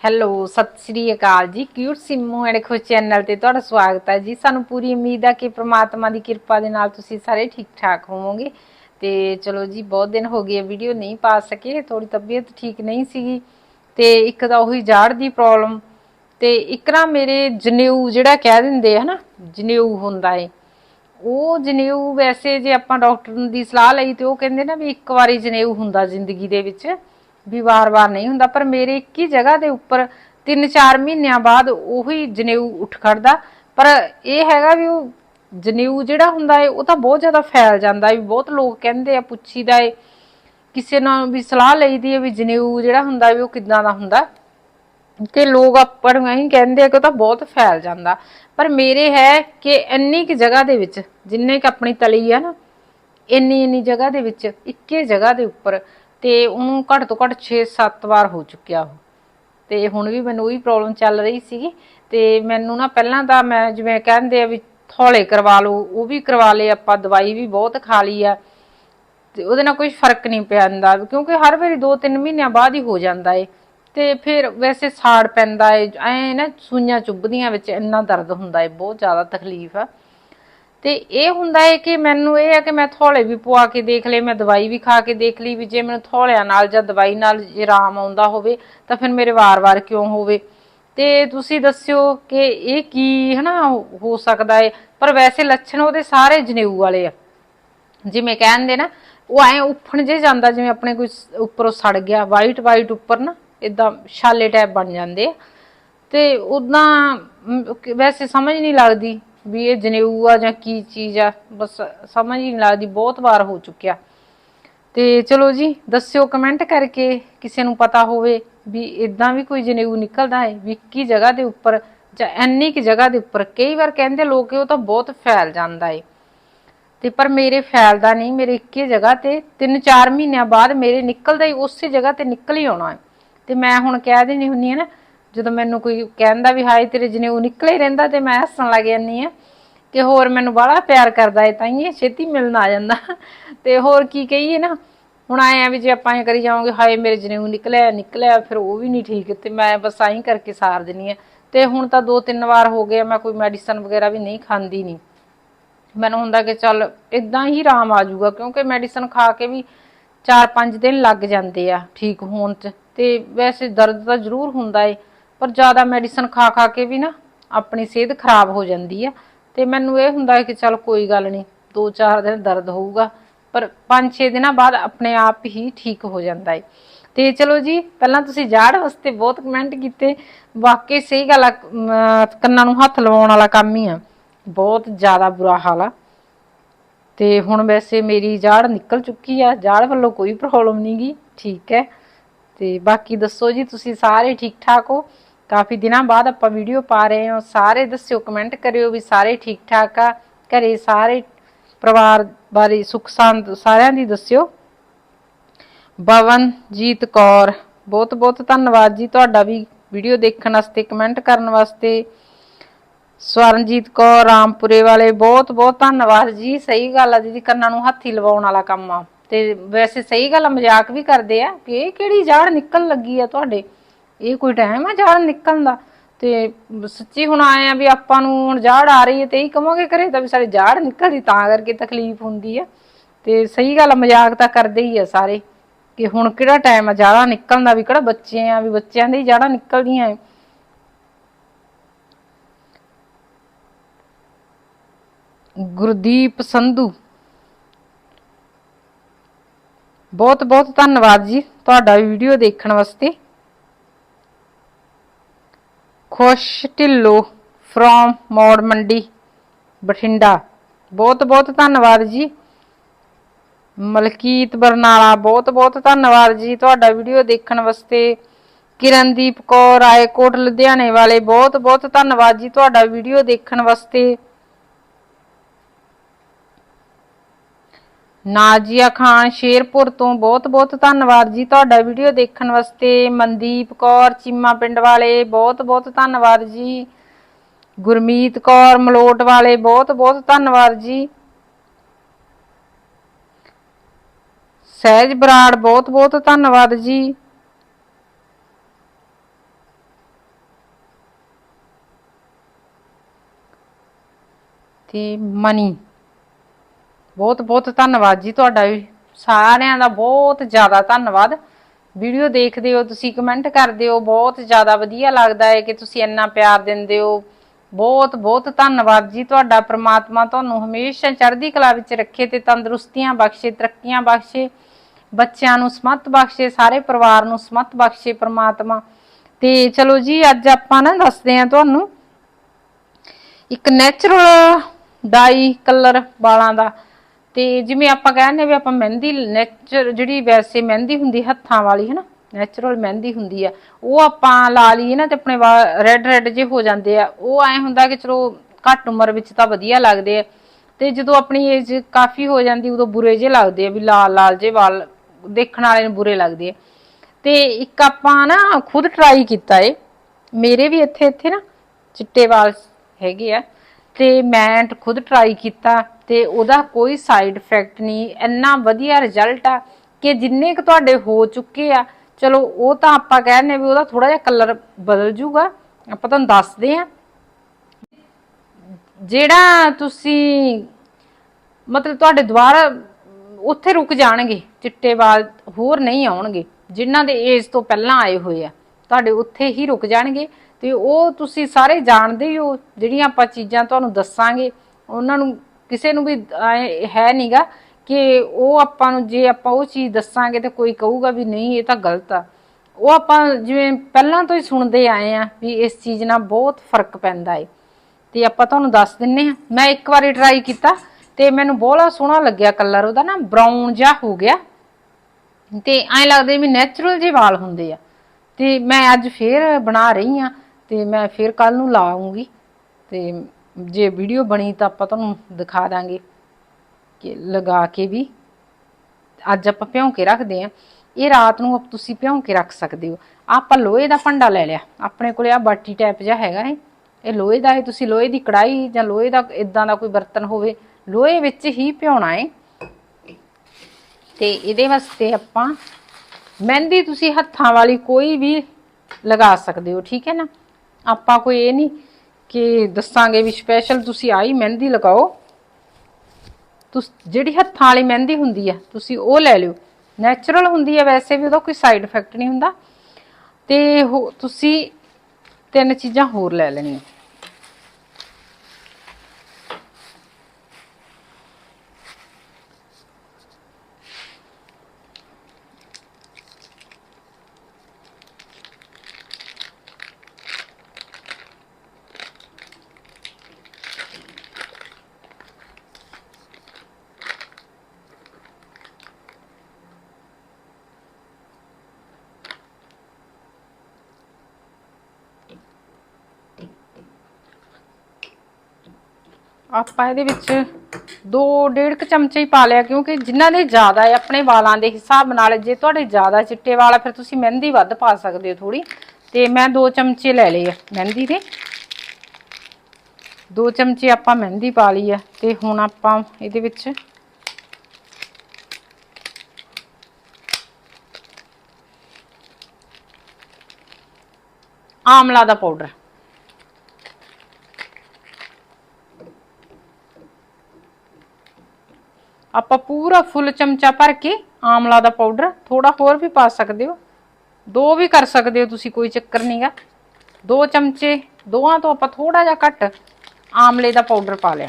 Hello, Sat Sri ਅਕਾਲ ਜੀ। Cute Simmu and Khush channel ਤੇ, ਤੁਹਾਡਾ ਸਵਾਗਤ ਹੈ ਜੀ। ਸਾਨੂੰ ਪੂਰੀ ਉਮੀਦ ਹੈ ਕਿ ਪ੍ਰਮਾਤਮਾ ਦੀ ਕਿਰਪਾ ਦੇ ਨਾਲ ਤੁਸੀਂ ਸਾਰੇ ਠੀਕ ਠਾਕ ਹੋਵੋਗੇ। ਤੇ ਚਲੋ ਜੀ, ਬਹੁਤ ਦਿਨ ਹੋ ਗਏ ਵੀਡੀਓ ਨਹੀਂ ਪਾ ਸਕੇ। ਥੋੜੀ ਤਬੀਅਤ ਠੀਕ ਨਹੀਂ ਸੀਗੀ। ਤੇ ਇੱਕ ਤਾਂ ਉਹੀ ਜਾੜ ਦੀ ਪ੍ਰੋਬਲਮ ਤੇ ਇੱਕ ਨਾ ਮੇਰੇ ਜਨੇਊ ਜਿਹੜਾ ਕਹਿ ਦਿੰਦੇ ਆ ਨਾ, ਜਨੇਊ ਹੁੰਦਾ ਏ। ਉਹ ਜਨੇਊ ਵੈਸੇ ਜੇ ਆਪਾਂ ਡਾਕਟਰ ਦੀ ਸਲਾਹ ਲਈ ਤੇ ਉਹ ਕਹਿੰਦੇ ਨਾ ਵੀ ਇੱਕ ਵਾਰੀ ਜਨੇਊ ਹੁੰਦਾ ਜ਼ਿੰਦਗੀ ਦੇ ਵਿੱਚ। ਵੀ ਵਾਰ-ਵਾਰ ਨਹੀਂ ਹੁੰਦਾ, ਪਰ ਮੇਰੇ ਇੱਕ ਹੀ ਜਗ੍ਹਾ ਦੇ ਉੱਪਰ 3-4 ਮਹੀਨਿਆਂ ਬਾਅਦ ਉਹੀ ਜਨੇਊ ਉੱਠ ਖੜਦਾ। ਪਰ ਇਹ ਹੈਗਾ ਵੀ ਉਹ ਜਨੇਊ ਜਿਹੜਾ ਹੁੰਦਾ ਏ, ਉਹ ਤਾਂ ਬਹੁਤ ਜ਼ਿਆਦਾ ਫੈਲ ਜਾਂਦਾ ਏ, ਵੀ ਬਹੁਤ ਲੋਕ ਕਹਿੰਦੇ ਆ, ਪੁੱਛੀਦਾ ਏ, ਕਿਸੇ ਨਾਲ ਵੀ ਸਲਾਹ ਲਈਦੀ ਏ ਵੀ ਜਨੇਊ ਜਿਹੜਾ ਹੁੰਦਾ ਵੀ ਉਹ ਕਿੱਦਾਂ ਦਾ ਹੁੰਦਾ। ਕਿ ਲੋਕ ਆਪਾਂ ਨੂੰ ਇਹੀ ਕਹਿੰਦੇ ਆ ਕਿ ਉਹ ਤਾਂ ਬਹੁਤ ਫੈਲ ਜਾਂਦਾ। ਪਰ ਮੇਰੇ ਹੈ ਕਿ ਇੰਨੀ ਕਿ ਜਗ੍ਹਾ ਦੇ ਵਿੱਚ, ਜਿੰਨੇ ਕਿ ਆਪਣੀ ਤਲੀ ਆ ਨਾ ਇੰਨੀ ਇੰਨੀ ਜਗ੍ਹਾ ਦੇ ਵਿੱਚ, ਇੱਕੇ ਜਗ੍ਹਾ ਦੇ ਉੱਪਰ ਤੇ ਉਹਨੂੰ ਘੱਟ ਤੋਂ ਘੱਟ 6-7 ਵਾਰ ਹੋ ਚੁੱਕਿਆ ਉਹ। ਤੇ ਹੁਣ ਵੀ ਮੈਨੂੰ ਉਹੀ ਪ੍ਰੋਬਲਮ ਚੱਲ ਰਹੀ ਸੀਗੀ। ਤੇ ਮੈਨੂੰ ਨਾ ਪਹਿਲਾਂ ਤਾਂ ਮੈਂ ਜਿਵੇਂ ਕਹਿੰਦੇ ਆ ਵੀ ਥੋਲੇ ਕਰਵਾ ਲਓ, ਉਹ ਵੀ ਕਰਵਾ ਲਏ ਆਪਾਂ, ਦਵਾਈ ਵੀ ਬਹੁਤ ਖਾ ਲਈ ਆ। ਤੇ ਉਹਦੇ ਨਾਲ ਕੋਈ ਫ਼ਰਕ ਨਹੀਂ ਪੈਂਦਾ, ਕਿਉਂਕਿ ਹਰ ਵਾਰੀ 2-3 ਮਹੀਨਿਆਂ ਬਾਅਦ ਹੀ ਹੋ ਜਾਂਦਾ ਏ। ਤੇ ਫਿਰ ਵੈਸੇ ਸਾੜ ਪੈਂਦਾ ਏ, ਐ ਨਾ ਸੂਈਆਂ ਚੁੱਭਦੀਆਂ ਵਿੱਚ ਇੰਨਾ ਦਰਦ ਹੁੰਦਾ ਏ, ਬਹੁਤ ਜ਼ਿਆਦਾ ਤਕਲੀਫ ਆ। ਤੇ ਇਹ ਹੁੰਦਾ ਹੈ ਕਿ ਮੈਨੂੰ ਇਹ ਹੈ ਕਿ ਮੈਂ ਥੋਲੇ ਵੀ ਪਵਾ ਕੇ ਦੇਖ ਲਏ, ਮੈਂ ਦਵਾਈ ਵੀ ਖਾ ਕੇ ਦੇਖ ਲਈ ਵੀ ਜੇ ਮੈਨੂੰ ਥੋਲਿਆਂ ਨਾਲ ਜਾਂ ਦਵਾਈ ਨਾਲ ਜੇ ਆਰਾਮ ਆਉਂਦਾ ਹੋਵੇ ਤਾਂ ਫਿਰ ਮੇਰੇ ਵਾਰ-ਵਾਰ ਕਿਉਂ ਹੋਵੇ? ਤੇ ਤੁਸੀਂ ਦੱਸਿਓ ਕਿ ਇਹ ਕੀ ਹਨਾ ਹੋ ਸਕਦਾ ਹੈ? ਪਰ ਵੈਸੇ ਲੱਛਣ ਉਹਦੇ ਸਾਰੇ ਜਨੇਊ ਵਾਲੇ ਆ। ਜਿਵੇਂ ਕਹਿੰਦੇ ਨਾ, ਉਹ ਐ ਉੱਫਣ ਜੇ ਜਾਂਦਾ, ਜਿਵੇਂ ਆਪਣੇ ਕੋਈ ਉੱਪਰੋਂ ਸੜ ਗਿਆ ਵਾਈਟ ਵਾਈਟ ਉੱਪਰ ਨਾ ਇਦਾਂ ਛਾਲੇ ਟਾਈਪ ਬਣ ਜਾਂਦੇ ਆ। ਤੇ ਉਦਾਂ ਵੈਸੇ ਸਮਝ ਨਹੀਂ ਲੱਗਦੀ ਵੀ ਇਹ ਜਨੇਊ ਆ ਜਾਂ ਕੀ ਚੀਜ਼ ਆ, ਬਸ ਸਮਝ ਹੀ ਨਹੀਂ ਲੱਗਦੀ, ਬਹੁਤ ਵਾਰ ਹੋ ਚੁੱਕਿਆ। ਤੇ ਚਲੋ ਜੀ, ਦੱਸਿਓ ਕਮੈਂਟ ਕਰਕੇ, ਕਿਸੇ ਨੂੰ ਪਤਾ ਹੋਵੇ ਵੀ ਇਦਾਂ ਵੀ ਕੋਈ ਜਨੇਊ ਨਿਕਲਦਾ ਹੈ, ਵੀ ਕੀ ਜਗ੍ਹਾ ਦੇ ਉੱਪਰ ਜਾਂ ਇੰਨੀ ਕਿ ਜਗ੍ਹਾ ਦੇ ਉੱਪਰ। ਕਈ ਵਾਰ ਕਹਿੰਦੇ ਲੋਕ ਉਹ ਤਾਂ ਬਹੁਤ ਫੈਲ ਜਾਂਦਾ ਏ। ਤੇ ਪਰ ਮੇਰੇ ਫੈਲਦਾ ਨਹੀਂ, ਮੇਰੇ ਇੱਕੇ ਜਗ੍ਹਾ ਤੇ 3-4 ਮਹੀਨਿਆਂ ਬਾਅਦ ਮੇਰੇ ਨਿਕਲਦਾ ਹੀ ਉਸੇ ਜਗ੍ਹਾ ਤੇ ਨਿਕਲ ਹੀ ਆਉਣਾ ਹੈ। ਤੇ ਮੈਂ ਹੁਣ ਕਹਿ ਦੇਣੀ ਹੁੰਨੀ ਆ ਨਾ ਜਦੋਂ ਮੈਨੂੰ ਕੋਈ ਕਹਿੰਦਾ ਵੀ ਹਾਏ ਤੇਰੇ ਜਨੇਊ ਨਿਕਲੇ ਹੀ ਰਹਿੰਦਾ ਤੇ ਮੈਂ ਹੱਸਣ ਲੱਗ ਜਾਂਦੀ ਆ ਕਿ ਹੋਰ ਮੈਨੂੰ ਬੜਾ ਪਿਆਰ ਕਰਦਾ ਏ ਤਾਂ ਇਹ ਛੇਤੀ ਮਿਲਣ ਆ ਜਾਂਦਾ। ਤੇ ਹੋਰ ਕੀ ਕਹੀਏ ਨਾ ਹੁਣ ਆਏ ਆ ਵੀ ਜੇ ਆਪਾਂ ਐ ਕਰੀ ਜਾਵਾਂਗੇ ਹਾਏ ਮੇਰੇ ਜਨੇਊ ਨਿਕਲਿਆ ਨਿਕਲਿਆ ਫਿਰ ਉਹ ਵੀ ਨਹੀਂ ਠੀਕ ਤੇ ਮੈਂ ਬਸ ਆਈ ਕਰਕੇ ਸਾਰ ਦਿੰਨੀ ਆ ਤੇ ਹੁਣ ਤਾਂ ਦੋ ਤਿੰਨ ਵਾਰ ਹੋ ਗਏ ਆ, ਮੈਂ ਕੋਈ ਮੈਡੀਸਨ ਵਗੈਰਾ ਵੀ ਨਹੀਂ ਖਾਂਦੀ ਨਹੀਂ ਮੈਨੂੰ ਹੁੰਦਾ ਕਿ ਚੱਲ ਇਦਾਂ ਹੀ ਆਰਾਮ ਆ ਜਾਊਗਾ ਕਿਉਂਕਿ ਮੈਡੀਸਨ ਖਾ ਕੇ ਵੀ 4-5 ਦਿਨ ਲੱਗ ਜਾਂਦੇ ਆ ਠੀਕ ਹੋਣ ਚ। ਤੇ ਵੈਸੇ ਦਰਦ ਤਾਂ ਜ਼ਰੂਰ ਹੁੰਦਾ ਏ ਪਰ ਜ਼ਿਆਦਾ ਮੈਡੀਸਨ ਖਾ ਖਾ ਕੇ ਵੀ ਨਾ ਆਪਣੀ ਸਿਹਤ ਖਰਾਬ ਹੋ ਜਾਂਦੀ ਆ। ਤੇ ਮੈਨੂੰ ਇਹ ਹੁੰਦਾ ਹੈ ਕਿ ਚੱਲ ਕੋਈ ਗੱਲ ਨਹੀਂ 2-4 ਦਿਨ ਦਰਦ ਹੋਊਗਾ, ਪਰ 5-6 ਦਿਨਾਂ ਬਾਅਦ ਆਪਣੇ ਆਪ ਹੀ ਠੀਕ ਹੋ ਜਾਂਦਾ ਏ। ਤੇ ਚਲੋ ਜੀ, ਪਹਿਲਾਂ ਤੁਸੀਂ ਜਾੜ ਵਾਸਤੇ ਬਹੁਤ ਕਮੈਂਟ ਕੀਤੇ। ਵਾਕਈ ਸਹੀ ਗੱਲ ਆ ਕੰਨਾਂ ਨੂੰ ਹੱਥ ਲਵਾਉਣ ਵਾਲਾ ਕੰਮ ਹੀ ਆ। ਬਹੁਤ ਜ਼ਿਆਦਾ ਬੁਰਾ ਹਾਲ ਆ। ਤੇ ਹੁਣ ਵੈਸੇ ਮੇਰੀ ਜਾੜ ਨਿਕਲ ਚੁੱਕੀ ਆ, ਜਾੜ ਵੱਲੋਂ ਕੋਈ ਪ੍ਰੋਬਲਮ ਨਹੀਂਗੀ ਠੀਕ ਹੈ। ਤੇ ਬਾਕੀ ਦੱਸੋ ਜੀ, ਤੁਸੀਂ ਸਾਰੇ ਠੀਕ ਠਾਕ ਹੋ? ਕਾਫੀ ਦਿਨਾਂ ਬਾਅਦ ਆਪਾਂ ਵੀਡੀਓ ਪਾ ਰਹੇ ਹਾਂ। ਸਾਰੇ ਦੱਸਿਓ ਕਮੈਂਟ ਕਰਿਓ ਵੀ ਸਾਰੇ ਠੀਕ ਠਾਕ ਆ। ਘਰੇ ਸਾਰੇ ਪਰਿਵਾਰ ਬਾਰੇ ਸੁੱਖ ਸੰਦ ਸਾਰਿਆਂ ਦੀ ਦੱਸਿਓ। ਬਵਨਜੀਤ ਕੌਰ ਬਹੁਤ ਬਹੁਤ ਧੰਨਵਾਦ ਜੀ ਤੁਹਾਡਾ ਵੀ ਵੀਡੀਓ ਦੇਖਣ ਵਾਸਤੇ ਕਮੈਂਟ ਕਰਨ ਵਾਸਤੇ। ਸਵਰਨਜੀਤ ਕੌਰ, ਰਾਮਪੁਰੇ ਵਾਲੇ ਬਹੁਤ ਬਹੁਤ ਧੰਨਵਾਦ ਜੀ। ਸਹੀ ਗੱਲ ਆ, ਦੀਦੀ ਕੰਨਾਂ ਨੂੰ ਹੱਥੀ ਲਵਾਉਣ ਵਾਲਾ ਕੰਮ ਆ। ਤੇ ਵੈਸੇ ਸਹੀ ਗੱਲ ਆ, ਮਜ਼ਾਕ ਵੀ ਕਰਦੇ ਆ ਕਿ ਇਹ ਕਿਹੜੀ ਜਾੜ ਨਿਕਲਣ ਲੱਗੀ ਆ ਤੁਹਾਡੇ? ਇਹ ਕੋਈ ਟਾਈਮ ਆ ਜਾੜ ਨਿਕਲਣ ਦਾ। ਤੇ ਸੱਚੀ ਹੁਣ ਆਏ ਆ ਵੀ ਆਪਾਂ ਨੂੰ ਹੁਣ ਜਾੜ ਆ ਰਹੀ ਹੈ ਤੇ ਇਹੀ ਕਵਾਂਗੇ ਕਰੇ ਤਾਂ ਵੀ ਸਾਡੇ ਜਾੜ ਨਿਕਲਦੀ, ਤਾਂ ਕਰਕੇ ਤਕਲੀਫ ਹੁੰਦੀ ਆ। ਤੇ ਸਹੀ ਗੱਲ ਮਜ਼ਾਕ ਤਾਂ ਕਰਦੇ ਹੀ ਆ ਸਾਰੇ ਕਿ ਹੁਣ ਕਿਹੜਾ ਟਾਈਮ ਆ ਜਾੜਾਂ ਨਿਕਲਣ ਦਾ ਵੀ, ਕਿਹੜਾ ਬੱਚੇ ਆ ਵੀ ਬੱਚਿਆਂ ਦੇ ਹੀ ਜਾੜਾਂ ਨਿਕਲਦੀਆਂ ਐ। ਗੁਰਦੀਪ ਸੰਧੂ। ਬਹੁਤ ਬਹੁਤ ਧੰਨਵਾਦ ਜੀ ਤੁਹਾਡਾ ਵੀਡੀਓ ਦੇਖਣ ਵਾਸਤੇ। ਖੁਸ਼ ਢਿੱਲੋ ਫਰੋਮ ਮੌੜ ਮੰਡੀ, ਬਠਿੰਡਾ। ਬਹੁਤ ਬਹੁਤ ਧੰਨਵਾਦ ਜੀ। ਮਲਕੀਤ ਬਰਨਾਲਾ, ਬਹੁਤ ਬਹੁਤ ਧੰਨਵਾਦ ਜੀ ਤੁਹਾਡਾ ਵੀਡੀਓ ਦੇਖਣ ਵਾਸਤੇ। ਕਿਰਨਦੀਪ ਕੌਰ, ਰਾਏਕੋਟ, ਲੁਧਿਆਣੇ ਵਾਲੇ, ਬਹੁਤ ਬਹੁਤ ਧੰਨਵਾਦ ਜੀ ਤੁਹਾਡਾ ਵੀਡੀਓ ਦੇਖਣ ਵਾਸਤੇ। ਨਾਜ਼ੀਆ ਖਾਨ ਸ਼ੇਰਪੁਰ ਤੋਂ ਬਹੁਤ-ਬਹੁਤ ਧੰਨਵਾਦ ਜੀ ਤੁਹਾਡਾ ਵੀਡੀਓ ਦੇਖਣ ਵਾਸਤੇ। ਮਨਦੀਪ ਕੌਰ, ਚੀਮਾ ਪਿੰਡ ਵਾਲੇ ਬਹੁਤ-ਬਹੁਤ ਧੰਨਵਾਦ ਜੀ। ਗੁਰਮੀਤ ਕੌਰ, ਮਲੋਟ ਵਾਲੇ ਬਹੁਤ-ਬਹੁਤ ਧੰਨਵਾਦ ਜੀ। ਸਹਿਜ ਬਰਾੜ ਬਹੁਤ-ਬਹੁਤ ਧੰਨਵਾਦ ਜੀ। ਤੇ ਮਨੀ। ਬਹੁਤ ਬਹੁਤ ਧੰਨਵਾਦ ਜੀ ਤੁਹਾਡਾ ਵੀ। ਸਾਰਿਆਂ ਦਾ ਬਹੁਤ ਜ਼ਿਆਦਾ ਧੰਨਵਾਦ। ਵੀਡੀਓ ਦੇਖਦੇ ਹੋ, ਤੁਸੀਂ ਕਮੈਂਟ ਕਰਦੇ ਹੋ, ਬਹੁਤ ਜ਼ਿਆਦਾ ਵਧੀਆ ਲੱਗਦਾ ਹੈ ਕਿ ਤੁਸੀਂ ਇੰਨਾ ਪਿਆਰ ਦਿੰਦੇ ਹੋ। ਬਹੁਤ ਬਹੁਤ ਧੰਨਵਾਦ ਜੀ ਤੁਹਾਡਾ। ਪ੍ਰਮਾਤਮਾ ਤੁਹਾਨੂੰ ਹਮੇਸ਼ਾ ਚੜ੍ਹਦੀ ਕਲਾ ਵਿੱਚ ਰੱਖੇ ਤੇ ਤੰਦਰੁਸਤੀਆਂ ਬਖਸ਼ੇ, ਤਰੱਕੀਆਂ ਬਖਸ਼ੇ, ਬੱਚਿਆਂ ਨੂੰ ਸਮਤ ਬਖਸ਼ੇ, ਸਾਰੇ ਪਰਿਵਾਰ ਨੂੰ ਸਮਤ ਬਖਸ਼ੇ ਪ੍ਰਮਾਤਮਾ। ਤੇ ਚਲੋ ਜੀ, ਅੱਜ ਆਪਾਂ ਨਾ ਦੱਸਦੇ ਹਾਂ ਤੁਹਾਨੂੰ ਇੱਕ ਨੈਚੁਰਲ ਡਾਈ ਕਲਰ ਵਾਲਾਂ ਦਾ। ਤੇ ਜਿਵੇਂ ਆਪਾਂ ਕਹਿੰਦੇ ਵੀ ਆਪਾਂ ਮਹਿੰਦੀ ਨੇਚਰ ਜਿਹੜੀ ਵੈਸੇ ਮਹਿੰਦੀ ਹੁੰਦੀ ਹੱਥਾਂ ਵਾਲੀ ਹੈ ਨਾ ਨੈਚੁਰਲ ਮਹਿੰਦੀ ਹੁੰਦੀ ਆ। ਉਹ ਆਪਾਂ ਲਾ ਲਈਏ ਨਾ ਤੇ ਆਪਣੇ ਵਾਲ ਰੈੱਡ ਰੈੱਡ ਜੇ ਹੋ ਜਾਂਦੇ ਆ। ਉਹ ਐ ਹੁੰਦਾ ਕਿ ਚਲੋ ਘੱਟ ਉਮਰ ਵਿੱਚ ਤਾਂ ਵਧੀਆ ਲੱਗਦੇ ਆ। ਤੇ ਜਦੋਂ ਆਪਣੀ ਏਜ ਕਾਫੀ ਹੋ ਜਾਂਦੀ, ਉਦੋਂ ਬੁਰੇ ਜੇ ਲੱਗਦੇ ਆ, ਵੀ ਲਾਲ ਲਾਲ ਜੇ ਵਾਲ ਦੇਖਣ ਵਾਲੇ ਨੂੰ ਬੁਰੇ ਲੱਗਦੇ ਆ। ਤੇ ਇੱਕ ਆਪਾਂ ਨਾ ਖੁਦ ਟਰਾਈ ਕੀਤਾ ਏ। ਮੇਰੇ ਵੀ ਇੱਥੇ ਇੱਥੇ ਨਾ ਚਿੱਟੇ ਵਾਲ ਹੈਗੇ ਆ। ਤੇ ਮੈਂ ਖੁਦ ਟਰਾਈ ਕੀਤਾ ਤੇ ਉਹਦਾ ਕੋਈ ਸਾਈਡ ਇਫੈਕਟ ਨਹੀਂ, ਇੰਨਾ ਵਧੀਆ ਰਿਜ਼ਲਟ ਆ ਕਿ ਜਿੰਨੇ ਕੁ ਤੁਹਾਡੇ ਹੋ ਚੁੱਕੇ ਆ, ਚਲੋ ਉਹ ਤਾਂ ਆਪਾਂ ਕਹਿੰਦੇ ਵੀ ਉਹਦਾ ਥੋੜਾ ਜਿਹਾ ਕਲਰ ਬਦਲ ਜੂਗਾ, ਆਪਾਂ ਤੁਹਾਨੂੰ ਦੱਸਦੇ ਆ ਜਿਹੜਾ ਤੁਸੀਂ ਮਤਲਬ ਤੁਹਾਡੇ ਦੁਆਰਾ ਉੱਥੇ ਰੁਕ ਜਾਣਗੇ, ਚਿੱਟੇ ਵਾਲ ਹੋਰ ਨਹੀਂ ਆਉਣਗੇ, ਜਿਨ੍ਹਾਂ ਦੇ ਏਜ ਤੋਂ ਪਹਿਲਾਂ ਆਏ ਹੋਏ ਆ। ਤੁਹਾਡੇ ਉੱਥੇ ਹੀ ਰੁਕ ਜਾਣਗੇ ਤੇ ਉਹ ਤੁਸੀਂ ਸਾਰੇ ਜਾਣਦੇ ਹੀ ਹੋ, ਜਿਹੜੀਆਂ ਆਪਾਂ ਚੀਜ਼ਾਂ ਤੁਹਾਨੂੰ ਦੱਸਾਂਗੇ, ਉਹਨਾਂ ਨੂੰ ਕਿਸੇ ਨੂੰ ਵੀ ਐਂ ਹੈ ਨਹੀਂਗਾ ਕਿ ਉਹ ਆਪਾਂ ਨੂੰ ਜੇ ਆਪਾਂ ਉਹ ਚੀਜ਼ ਦੱਸਾਂਗੇ ਤੇ ਕੋਈ ਕਹੂਗਾ ਵੀ ਨਹੀਂ, ਇਹ ਤਾਂ ਗਲਤ ਆ। ਉਹ ਆਪਾਂ ਜਿਵੇਂ ਪਹਿਲਾਂ ਤੋਂ ਹੀ ਸੁਣਦੇ ਆਏ ਆ ਵੀ ਇਸ ਚੀਜ਼ ਨਾਲ ਬਹੁਤ ਫ਼ਰਕ ਪੈਂਦਾ ਏ। ਤੇ ਆਪਾਂ ਤੁਹਾਨੂੰ ਦੱਸ ਦਿੰਨੇ ਆ। ਮੈਂ ਇੱਕ ਵਾਰੀ ਟਰਾਈ ਕੀਤਾ ਤੇ ਮੈਨੂੰ ਬਹੁਤ ਸੋਹਣਾ ਲੱਗਿਆ ਕਲਰ ਉਹਦਾ ਨਾ ਬਰਾਊਨ ਜਿਹਾ ਹੋ ਗਿਆ। ਤੇ ਐਂ ਲੱਗਦੇ ਵੀ ਨੈਚੁਰਲ ਜਿਹੇ ਵਾਲ ਹੁੰਦੇ ਆ। ਤੇ ਮੈਂ ਅੱਜ ਫੇਰ ਬਣਾ ਰਹੀ ਆ ਤੇ ਮੈਂ ਫੇਰ ਕੱਲ ਨੂੰ ਲਾਉਂਗੀ ਤੇ ਜੇ ਵੀਡੀਓ ਬਣੀ ਤਾਂ ਆਪਾਂ ਤੁਹਾਨੂੰ ਦਿਖਾ ਦਾਂਗੇ ਕਿ ਲਗਾ ਕੇ ਵੀ। ਅੱਜ ਆਪਾਂ ਭਿਉਂ ਕੇ ਰੱਖਦੇ ਆ ਇਹ ਰਾਤ ਨੂੰ ਤੁਸੀਂ ਭਿਉਂ ਕੇ ਰੱਖ ਸਕਦੇ ਹੋ। ਆਪਾਂ ਲੋਹੇ ਦਾ ਭਾਂਡਾ ਲੈ ਲਿਆ। ਆਪਣੇ ਕੋਲੇ ਆ ਬਾਟੀ ਟਾਈਪ ਜਿਹਾ ਹੈਗਾ ਹੈ ਇਹ ਲੋਹੇ ਦਾ ਹੈ ਤੁਸੀਂ ਲੋਹੇ ਦੀ ਕੜਾਈ ਜਾਂ ਲੋਹੇ ਦਾ ਇਦਾਂ ਦਾ ਕੋਈ ਬਰਤਨ ਹੋਵੇ, ਲੋਹੇ ਵਿੱਚ ਹੀ ਭਿਉਣਾ ਹੈ ਤੇ ਇਹਦੇ ਵਾਸਤੇ ਆਪਾਂ ਮਹਿੰਦੀ ਤੁਸੀਂ ਹੱਥਾਂ ਵਾਲੀ ਕੋਈ ਵੀ ਲਗਾ ਸਕਦੇ ਹੋ, ਠੀਕ ਹੈ ਨਾ? ਆਪਾਂ ਕੋਈ ਇਹ ਨਹੀਂ ਕਿ ਦੱਸਾਂਗੇ ਵੀ ਸਪੈਸ਼ਲ ਤੁਸੀਂ ਆਈ ਮਹਿੰਦੀ ਲਗਾਓ। ਤੁਸ, ਜਿਹੜੀ ਹੱਥਾਂ ਵਾਲੀ ਮਹਿੰਦੀ ਹੁੰਦੀ ਆ, ਤੁਸੀਂ ਉਹ ਲੈ ਲਿਓ। ਨੈਚੁਰਲ ਹੁੰਦੀ ਆ ਵੈਸੇ ਵੀ, ਉਹਦਾ ਕੋਈ ਸਾਈਡ ਇਫੈਕਟ ਨਹੀਂ ਹੁੰਦਾ। ਤੇ ਹੋ- ਤੁਸੀਂ ਤਿੰਨ ਚੀਜ਼ਾਂ ਹੋਰ ਲੈ ਲੈਣੀਆਂ। ਆਪਾਂ ਇਹਦੇ ਵਿੱਚ ਦੋ ਡੇਢ ਕੁ ਚਮਚੇ ਹੀ ਪਾ ਲਿਆ, ਕਿਉਂਕਿ ਜਿਨ੍ਹਾਂ ਦੇ ਜ਼ਿਆਦਾ ਹੈ, ਆਪਣੇ ਵਾਲਾਂ ਦੇ ਹਿਸਾਬ ਨਾਲ ਜੇ ਤੁਹਾਡੇ ਜ਼ਿਆਦਾ ਚਿੱਟੇ ਵਾਲ ਆ, ਫਿਰ ਤੁਸੀਂ ਮਹਿੰਦੀ ਵੱਧ ਪਾ ਸਕਦੇ ਹੋ ਥੋੜੀ ਤੇ ਮੈਂ ਦੋ ਚਮਚੇ ਲੈ ਲਏ ਆ ਮਹਿੰਦੀ ਦੇ। ਦੋ ਚਮਚੇ ਆਪਾਂ ਮਹਿੰਦੀ ਪਾ ਲਈ ਆ, ਤੇ ਹੁਣ ਆਪਾਂ ਇਹਦੇ ਵਿੱਚ ਆਮਲਾ ਦਾ ਪਾਊਡਰ। ਆਪਾਂ ਪੂਰਾ ਫੁੱਲ ਚਮਚਾ ਭਰ ਕੇ ਆਮਲਾ ਦਾ ਪਾਊਡਰ ਥੋੜਾ ਹੋਰ ਵੀ ਪਾ ਸਕਦੇ ਹੋ। ਦੋ ਵੀ ਕਰ ਸਕਦੇ ਹੋ ਤੁਸੀਂ, ਕੋਈ ਚੱਕਰ ਨਹੀਂਗਾ ਦੋ ਚਮਚੇ ਦੋਹਾਂ ਤੋਂ ਆਪਾਂ ਥੋੜਾ ਜਿਹਾ ਘੱਟ ਆਮਲੇ ਦਾ ਪਾਊਡਰ ਪਾ ਲਿਆ।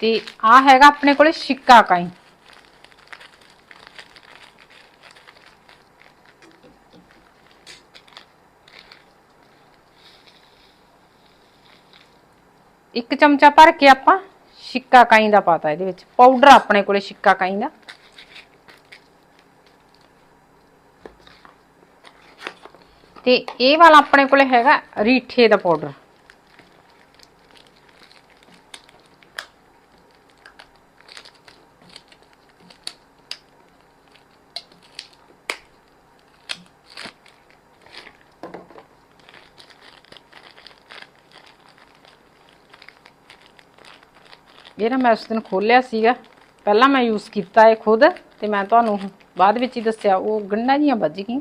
ਤੇ ਆ ਹੈਗਾ ਆਪਣੇ ਕੋਲੇ ਸ਼ਿੱਕਾ ਕਾਈ। ਇੱਕ ਚਮਚਾ ਭਰ ਕੇ ਆਪਾਂ ਸ਼ਿੱਕਾ ਕਾਈ ਦਾ ਪਾਤਾ ਇਹਦੇ ਵਿੱਚ। ਪਾਊਡਰ ਆਪਣੇ ਕੋਲੇ ਸ਼ਿੱਕਾ ਕਾਈ ਦਾ। ਤੇ ਇਹ ਵਾਲਾ ਆਪਣੇ ਕੋਲੇ ਹੈਗਾ ਰੀਠੇ ਦਾ ਪਾਊਡਰ। ਇਹ ਨਾ ਮੈਂ ਉਸ ਦਿਨ ਖੋਲਿਆ ਸੀਗਾ। ਪਹਿਲਾਂ ਮੈਂ ਯੂਜ਼ ਕੀਤਾ ਹੈ ਖੁਦ ਤੇ ਮੈਂ ਤੁਹਾਨੂੰ ਬਾਅਦ ਵਿੱਚ ਹੀ ਦੱਸਿਆ, ਉਹ ਗੰਢਾਂ ਜੀਆਂ ਵੱਜ ਗਈਆਂ।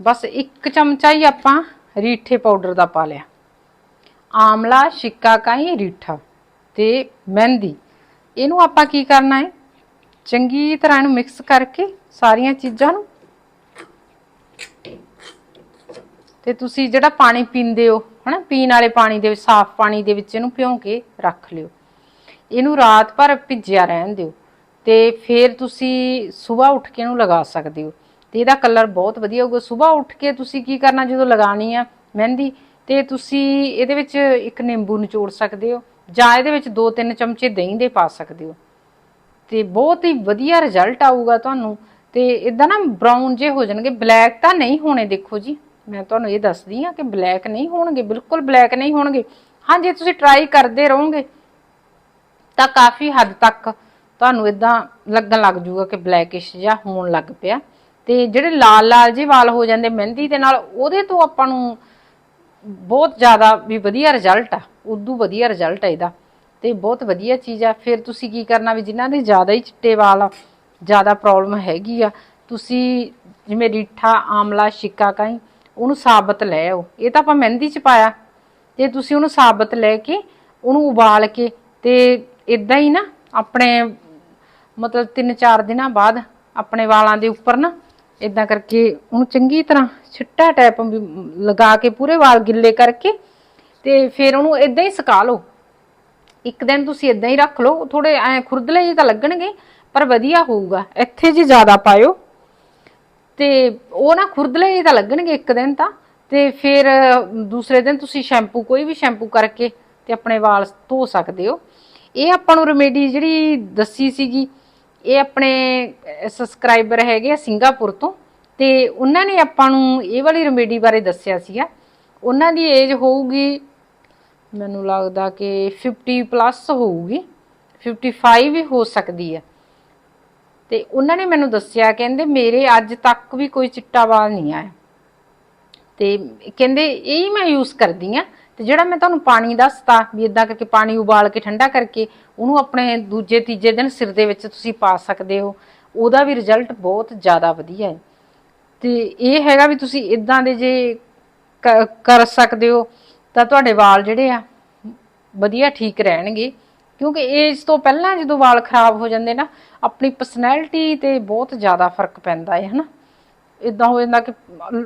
ਬਸ ਇੱਕ ਚਮਚਾ ਹੀ ਆਪਾਂ ਰੀਠੇ ਪਾਊਡਰ ਦਾ ਪਾ ਲਿਆ। ਆਮਲਾ ਸ਼ਿਕਾਕਾਈ ਰੀਠਾ ਤੇ ਮਹਿੰਦੀ। ਇਹਨੂੰ ਆਪਾਂ ਕੀ ਕਰਨਾ ਹੈ? ਚੰਗੀ ਤਰ੍ਹਾਂ ਇਹਨੂੰ ਮਿਕਸ ਕਰਕੇ ਸਾਰੀਆਂ ਚੀਜ਼ਾਂ ਨੂੰ ਤੇ ਤੁਸੀਂ ਜਿਹੜਾ ਪਾਣੀ ਪੀਂਦੇ ਹੋ, ਹਨਾ, ਪੀਣ ਵਾਲੇ ਪਾਣੀ ਦੇ ਸਾਫ਼ ਪਾਣੀ ਦੇ ਵਿੱਚ ਇਹਨੂੰ ਭਿਉਂ ਕੇ ਰੱਖ ਲਿਓ। ਇਹਨੂੰ ਰਾਤ ਭਰ ਭਿੱਜਿਆ ਰਹਿਣ ਦਿਓ ਤੇ ਫਿਰ ਤੁਸੀਂ ਸਵੇਰ ਉੱਠ ਕੇ ਇਹਨੂੰ ਲਗਾ ਸਕਦੇ ਹੋ। ਤੇ ਇਹਦਾ ਕਲਰ ਬਹੁਤ ਵਧੀਆ ਹੋਊਗਾ। ਸਵੇਰ ਉੱਠ ਕੇ ਤੁਸੀਂ ਕੀ ਕਰਨਾ, ਜਦੋਂ ਲਗਾਣੀ ਆ ਮਹਿੰਦੀ, ਤੇ ਤੁਸੀਂ ਇਹਦੇ ਵਿੱਚ ਇੱਕ ਨਿੰਬੂ ਨਿਚੋੜ ਸਕਦੇ ਹੋ ਜਾਂ ਇਹਦੇ ਵਿੱਚ 2-3 ਚਮਚੇ ਦਹੀਂ ਦੇ ਪਾ ਸਕਦੇ ਹੋ। ਤੇ ਬਹੁਤ ਹੀ ਵਧੀਆ ਰਿਜ਼ਲਟ ਆਊਗਾ ਤੁਹਾਨੂੰ। ਤੇ ਇਦਾਂ ਨਾ ਬਰਾਊਨ ਜੇ ਹੋ ਜਾਣਗੇ ਬਲੈਕ ਤਾਂ ਨਹੀਂ ਹੋਣੇ, ਦੇਖੋ ਜੀ। ਮੈਂ ਤੁਹਾਨੂੰ ਇਹ ਦੱਸਦੀ ਆ ਕਿ ਬਲੈਕ ਨਹੀਂ ਹੋਣਗੇ, ਬਿਲਕੁਲ ਬਲੈਕ ਨਹੀਂ ਹੋਣਗੇ। ਹਾਂ ਜੇ ਤੁਸੀਂ ਟਰਾਈ ਕਰਦੇ ਰਹੋਗੇ, ਤਾਂ ਕਾਫੀ ਹੱਦ ਤੱਕ ਤੁਹਾਨੂੰ ਇਦਾਂ ਲੱਗਣ ਲੱਗ ਜੂਗਾ ਕਿ ਬਲੈਕਿਸ਼ ਜਿਹਾ ਹੋਣ ਲੱਗ ਪਿਆ। ਤੇ ਜਿਹੜੇ ਲਾਲ ਲਾਲ ਜਿਹੇ ਵਾਲ ਹੋ ਜਾਂਦੇ ਮਹਿੰਦੀ ਦੇ ਨਾਲ, ਉਹਦੇ ਤੋਂ ਆਪਾਂ ਨੂੰ ਬਹੁਤ ਜ਼ਿਆਦਾ ਵੀ ਵਧੀਆ ਰਿਜ਼ਲਟ ਆ, ਉਦੋਂ ਵਧੀਆ ਰਿਜ਼ਲਟ ਆ ਇਹਦਾ। ਤੇ ਬਹੁਤ ਵਧੀਆ ਚੀਜ਼ ਆ। ਫਿਰ ਤੁਸੀਂ ਕੀ ਕਰਨਾ ਵੀ ਜਿਨ੍ਹਾਂ ਦੇ ਜ਼ਿਆਦਾ ਹੀ ਚਿੱਟੇ ਵਾਲ ਆ, ਜ਼ਿਆਦਾ ਪ੍ਰੋਬਲਮ ਹੈਗੀ ਆ, ਤੁਸੀਂ ਜਿਵੇਂ ਰੀਠਾ, ਆਮਲਾ ਸ਼ਿਕਾਕਾਈ ਉਹਨੂੰ ਸਾਬਤ ਲੈ ਆਓ। ਇਹ ਤਾਂ ਆਪਾਂ ਮਹਿੰਦੀ ਚ ਪਾਇਆ। ਤੇ ਤੁਸੀਂ ਉਹਨੂੰ ਸਾਬਤ ਲੈ ਕੇ ਉਹਨੂੰ ਉਬਾਲ ਕੇ ਤੇ ਇਦਾਂ ਹੀ ਨਾ ਆਪਣੇ, ਮਤਲਬ 3-4 ਦਿਨਾਂ ਬਾਅਦ ਆਪਣੇ ਵਾਲਾਂ ਦੇ ਉੱਪਰ ਨਾ ਇਦਾਂ ਕਰਕੇ ਉਹਨੂੰ ਚੰਗੀ ਤਰ੍ਹਾਂ ਛਿੱਟਾ ਟੈਪ ਲਗਾ ਕੇ ਪੂਰੇ ਵਾਲ ਗਿੱਲੇ ਕਰਕੇ ਤੇ ਫਿਰ ਉਹਨੂੰ ਇਦਾਂ ਹੀ ਸੁਕਾ ਲਓ। ਇੱਕ ਦਿਨ ਤੁਸੀਂ ਇਦਾਂ ਹੀ ਰੱਖ ਲਓ। ਥੋੜੇ ਐ ਖੁਰਦਲੇ ਜਿਹੇ ਤਾਂ ਲੱਗਣਗੇ, ਪਰ ਵਧੀਆ ਹੋਊਗਾ। ਇੱਥੇ ਜੀ ਜ਼ਿਆਦਾ ਪਾਇਓ ਤੇ ਉਹ ਨਾ ਖੁਰਦਲੇ ਜਿਹੇ ਤਾਂ ਲੱਗਣਗੇ ਇੱਕ ਦਿਨ ਤਾਂ। ਤੇ ਫਿਰ ਦੂਸਰੇ ਦਿਨ ਤੁਸੀਂ ਸ਼ੈਂਪੂ, ਕੋਈ ਵੀ ਸ਼ੈਂਪੂ ਕਰਕੇ ਤੇ ਆਪਣੇ ਵਾਲ ਧੋ ਸਕਦੇ ਹੋ। ਇਹ ਆਪਾਂ ਨੂੰ ਰੈਮੇਡੀ ਜਿਹੜੀ ਦੱਸੀ ਸੀਗੀ, ਇਹ ਆਪਣੇ ਸਬਸਕ੍ਰਾਈਬਰ ਹੈਗੇ ਆ ਸਿੰਗਾਪੁਰ ਤੋਂ। ਤੇ ਉਹਨਾਂ ਨੇ ਆਪਾਂ ਨੂੰ ਇਹ ਵਾਲੀ ਰੈਮੇਡੀ ਬਾਰੇ ਦੱਸਿਆ ਸੀਗਾ। ਉਹਨਾਂ ਦੀ ਏਜ ਹੋਊਗੀ, ਮੈਨੂੰ ਲੱਗਦਾ ਕਿ 50 ਪਲੱਸ ਹੋਊਗੀ। 55 ਵੀ ਹੋ ਸਕਦੀ ਹੈ। ਤੇ ਉਹਨਾਂ ਨੇ ਮੈਨੂੰ ਦੱਸਿਆ, ਕਹਿੰਦੇ ਮੇਰੇ ਅੱਜ ਤੱਕ ਵੀ ਕੋਈ ਚਿੱਟਾ ਵਾਲ ਨਹੀਂ ਆਇਆ। ਤੇ ਕਹਿੰਦੇ ਇਹ ਹੀ ਮੈਂ ਯੂਜ਼ ਕਰਦੀ ਆ ਤੇ ਜਿਹੜਾ ਮੈਂ ਤੁਹਾਨੂੰ ਪਾਣੀ ਦੱਸਤਾ ਵੀ ਇਦਾਂ ਕਰਕੇ ਪਾਣੀ ਉਬਾਲ ਕੇ ਠੰਡਾ ਕਰਕੇ ਉਹਨੂੰ ਆਪਣੇ ਦੂਜੇ ਤੀਜੇ ਦਿਨ ਸਿਰ ਦੇ ਵਿੱਚ ਤੁਸੀਂ ਪਾ ਸਕਦੇ ਹੋ, ਉਹਦਾ ਵੀ ਰਿਜ਼ਲਟ ਬਹੁਤ ਜ਼ਿਆਦਾ ਵਧੀਆ ਹੈ। ਤੇ ਇਹ ਹੈਗਾ ਵੀ ਤੁਸੀਂ ਇਦਾਂ ਦੇ ਜੇ ਕ- ਕਰ ਸਕਦੇ ਹੋ ਤਾਂ ਤੁਹਾਡੇ ਵਾਲ ਜਿਹੜੇ ਆ ਵਧੀਆ ਠੀਕ ਰਹਿਣਗੇ। ਕਿਉਂਕਿ ਏਜ ਤੋਂ ਪਹਿਲਾਂ ਜਦੋਂ ਵਾਲ ਖਰਾਬ ਹੋ ਜਾਂਦੇ ਨਾ, ਆਪਣੀ ਪਰਸਨੈਲਿਟੀ ਤੇ ਬਹੁਤ ਜ਼ਿਆਦਾ ਫ਼ਰਕ ਪੈਂਦਾ ਹੈ, ਹਨਾ? ਇਦਾਂ ਹੋ ਜਾਂਦਾ ਕਿ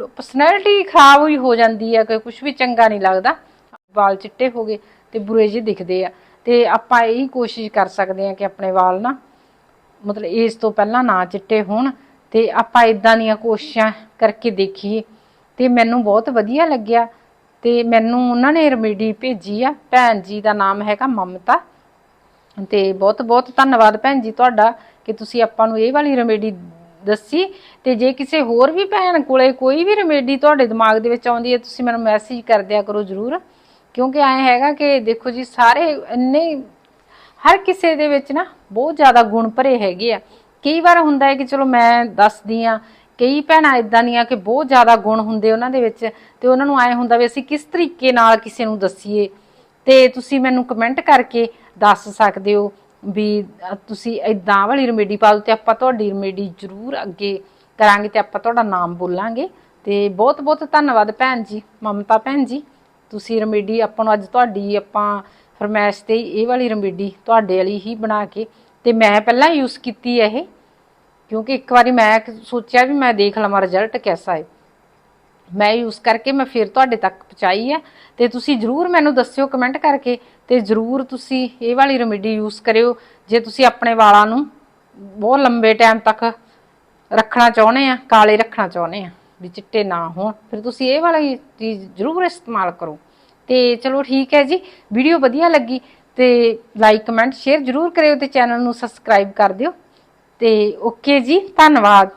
ਪਰਸਨੈਲਿਟੀ ਖਰਾਬ ਹੋਈ ਹੋ ਜਾਂਦੀ ਹੈ ਕਿ ਕੁਝ ਵੀ ਚੰਗਾ ਨਹੀਂ ਲੱਗਦਾ। ਵਾਲ ਚਿੱਟੇ ਹੋ ਗਏ ਤੇ ਬੁਰੇ ਜਿਹੇ ਦਿਖਦੇ ਆ। ਤੇ ਆਪਾਂ ਇਹੀ ਕੋਸ਼ਿਸ਼ ਕਰ ਸਕਦੇ ਆ ਕਿ ਆਪਣੇ ਵਾਲ ਨਾ, ਮਤਲਬ ਏਜ ਤੋਂ ਪਹਿਲਾਂ ਨਾ ਚਿੱਟੇ ਹੋਣ ਤੇ ਆਪਾਂ ਇਦਾਂ ਦੀਆਂ ਕੋਸ਼ਿਸ਼ਾਂ ਕਰਕੇ ਦੇਖੀਏ। ਤੇ ਮੈਨੂੰ ਬਹੁਤ ਵਧੀਆ ਲੱਗਿਆ ਤੇ ਮੈਨੂੰ ਉਹਨਾਂ ਨੇ ਰੈਮੇਡੀ ਭੇਜੀ ਆ। ਭੈਣ ਜੀ ਦਾ ਨਾਮ ਹੈਗਾ ਮਮਤਾ। ਤੇ ਬਹੁਤ ਬਹੁਤ ਧੰਨਵਾਦ ਭੈਣ ਜੀ ਤੁਹਾਡਾ ਕਿ ਤੁਸੀਂ ਆਪਾਂ ਨੂੰ ਇਹ ਵਾਲੀ ਰੈਮੇਡੀ ਦੱਸੀ। ਤੇ ਜੇ ਕਿਸੇ ਹੋਰ ਵੀ ਭੈਣ ਕੋਲੇ ਕੋਈ ਵੀ ਰੈਮੇਡੀ ਤੁਹਾਡੇ ਦਿਮਾਗ ਦੇ ਵਿੱਚ ਆਉਂਦੀ ਹੈ, ਤੁਸੀਂ ਮੈਨੂੰ ਮੈਸੇਜ ਕਰ ਦਿਆ ਕਰੋ ਜਰੂਰ। ਕਿਉਂਕਿ ਐ ਹੈਗਾ ਕਿ ਦੇਖੋ ਜੀ, ਸਾਰੇ ਇੰਨੇ ਹਰ ਕਿਸੇ ਦੇ ਵਿੱਚ ਨਾ ਬਹੁਤ ਜ਼ਿਆਦਾ ਗੁਣ ਭਰੇ ਹੈਗੇ ਆ। ਕਈ ਵਾਰ ਹੁੰਦਾ ਹੈ ਕਿ ਚਲੋ ਮੈਂ ਦੱਸਦੀ ਆ ਕਈ ਭੈਣਾਂ ਇਦਾਂ ਦੀਆਂ ਕਿ ਬਹੁਤ ਜ਼ਿਆਦਾ ਗੁਣ ਹੁੰਦੇ ਉਹਨਾਂ ਦੇ ਵਿੱਚ ਤੇ ਉਹਨਾਂ ਨੂੰ ਐ ਹੁੰਦਾ ਵੀ ਅਸੀਂ ਕਿਸ ਤਰੀਕੇ ਨਾਲ ਕਿਸੇ ਨੂੰ ਦੱਸੀਏ। ਤੇ ਤੁਸੀਂ ਮੈਨੂੰ ਕਮੈਂਟ ਕਰਕੇ ਦੱਸ ਸਕਦੇ ਹੋ ਵੀ ਤੁਸੀਂ ਇਦਾਂ ਵਾਲੀ ਰੈਮੇਡੀ ਪਾ ਦਿਓ ਤੇ ਆਪਾਂ ਤੁਹਾਡੀ ਰੈਮੇਡੀ ਜ਼ਰੂਰ ਅੱਗੇ ਕਰਾਂਗੇ ਤੇ ਆਪਾਂ ਤੁਹਾਡਾ ਨਾਮ ਬੋਲਾਂਗੇ। ਤੇ ਬਹੁਤ ਬਹੁਤ ਧੰਨਵਾਦ ਭੈਣ ਜੀ, ਮਮਤਾ ਭੈਣ ਜੀ। ਤੁਸੀਂ ਰੈਮੇਡੀ ਆਪਾਂ ਨੂੰ ਅੱਜ ਤੁਹਾਡੀ ਆਪਾਂ ਫਰਮੈਸ਼ ਤੇ ਇਹ ਵਾਲੀ ਰੈਮੇਡੀ ਤੁਹਾਡੇ ਵਾਲੀ ਹੀ ਬਣਾ ਕੇ ਤੇ ਮੈਂ ਪਹਿਲਾਂ ਯੂਜ਼ ਕੀਤੀ ਇਹ, ਕਿਉਂਕਿ ਇੱਕ ਵਾਰੀ ਮੈਂ ਸੋਚਿਆ ਵੀ ਮੈਂ ਦੇਖ ਲਵਾਂ ਰਿਜ਼ਲਟ ਕਿਹਦਾ ਹੈ। ਮੈਂ ਯੂਜ਼ ਕਰਕੇ ਮੈਂ ਫਿਰ ਤੁਹਾਡੇ ਤੱਕ ਪਹੁੰਚਾਈ ਹੈ ਤੇ ਤੁਸੀਂ ਜਰੂਰ ਮੈਨੂੰ ਦੱਸਿਓ ਕਮੈਂਟ ਕਰਕੇ ਤੇ ਜਰੂਰ ਤੁਸੀਂ ਇਹ ਵਾਲੀ ਰੈਮੇਡੀ ਯੂਜ਼ ਕਰਿਓ, ਜੇ ਤੁਸੀਂ ਆਪਣੇ ਵਾਲਾਂ ਨੂੰ ਬਹੁਤ ਲੰਬੇ ਟਾਈਮ ਤੱਕ ਰੱਖਣਾ ਚਾਹੁੰਦੇ ਆ, ਕਾਲੇ ਰੱਖਣਾ ਚਾਹੁੰਦੇ ਆ, ਵੀ ਚਿੱਟੇ ਨਾ ਹੋਣ। ਫਿਰ ਤੁਸੀਂ ਇਹ ਵਾਲੀ ਚੀਜ਼ ਜਰੂਰ ਇਸਤੇਮਾਲ ਕਰੋ। ਤੇ ਚਲੋ ਠੀਕ ਹੈ ਜੀ ਵੀਡੀਓ ਵਧੀਆ ਲੱਗੀ ਤੇ ਲਾਈਕ ਕਮੈਂਟ ਸ਼ੇਅਰ ਜਰੂਰ ਕਰਿਓ ਤੇ ਚੈਨਲ ਨੂੰ ਸਬਸਕ੍ਰਾਈਬ ਕਰ ਦਿਓ। ਤੇ ਓਕੇ ਜੀ, ਧੰਨਵਾਦ।